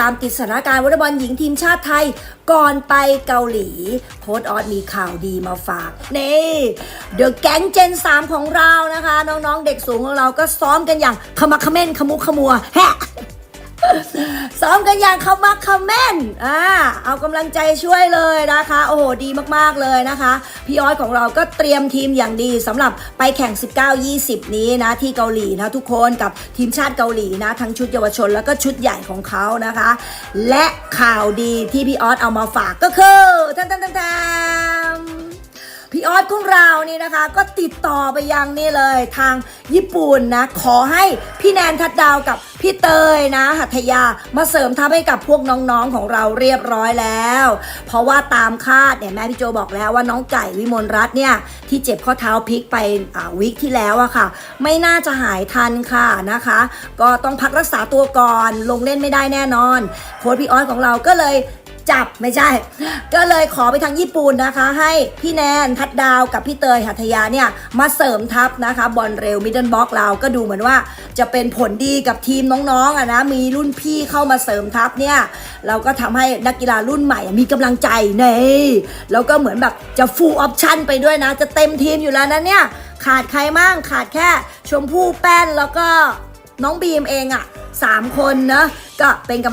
ตามติดสถานการณ์วอลเลย์บอลหญิงทีมชาติไทยก่อนไปเกาหลี โค้ดออสมีข่าวดีมาฝากนี่เดอะแก๊งเจน 3 ของเรานะคะ น้องๆเด็กสูงของเราก็ซ้อมกันอย่างขมักเขม้นขมุกขมัวแฮะ ซ้อมกันอย่างคำมักเขม้นอ่าเอากำลังใจช่วยเลยนะคะ โอ้โหดีมากๆเลยนะคะ พี่ออสของเราก็เตรียมทีมอย่างดีสำหรับไปแข่ง 19-20 นี้นะที่เกาหลีนะทุกคนกับทีมชาติเกาหลีนะทั้งชุดเยาวชนแล้วก็ชุดใหญ่ของเขานะคะ และข่าวดีที่พี่ออสเอามาฝากก็คือท่าน อสของเรานี่นะคะ ก็ติดต่อไปยังนี่เลยทางญี่ปุ่นนะ ขอให้พี่แนนทัดดาวกับพี่เตยนะ หัตถยามาเสริมทัพให้กับพวกน้องๆของเราเรียบร้อยแล้ว เพราะว่าตามคาดเนี่ยแม่พี่โจบอกแล้วว่าน้องไก่วิมลรัตน์เนี่ยที่เจ็บข้อเท้าพลิกไปอ่าวิกที่แล้วอะค่ะ ไม่น่าจะหายทันค่ะนะคะ ก็ต้องพักรักษาตัวก่อนลงเล่นไม่ได้แน่นอนโค้ชพี่ออสของเราก็เลย จับไม่ใช่ ก็เลยขอไปทางญี่ปุ่นนะคะ ให้พี่แนนทัดดาวกับพี่เตยหัตถยาเนี่ยมาเสริมทัพนะคะบอลเร็วมิดเดิลบล็อกเราก็ดูเหมือนว่าจะเป็นผลดีกับทีมน้องๆอะนะมีรุ่นพี่เข้ามาเสริมทัพเนี่ยเราก็ทำให้นักกีฬารุ่นใหม่มีกำลังใจในแล้วก็เหมือนแบบจะฟูลออปชั่นไปด้วยนะ จะเต็มทีมอยู่แล้วนะเนี่ยขาดใครมั่งขาดแค่ชมพู่แป้นแล้วก็น้องบีมเองอะสามคนนะก็เป็นกำ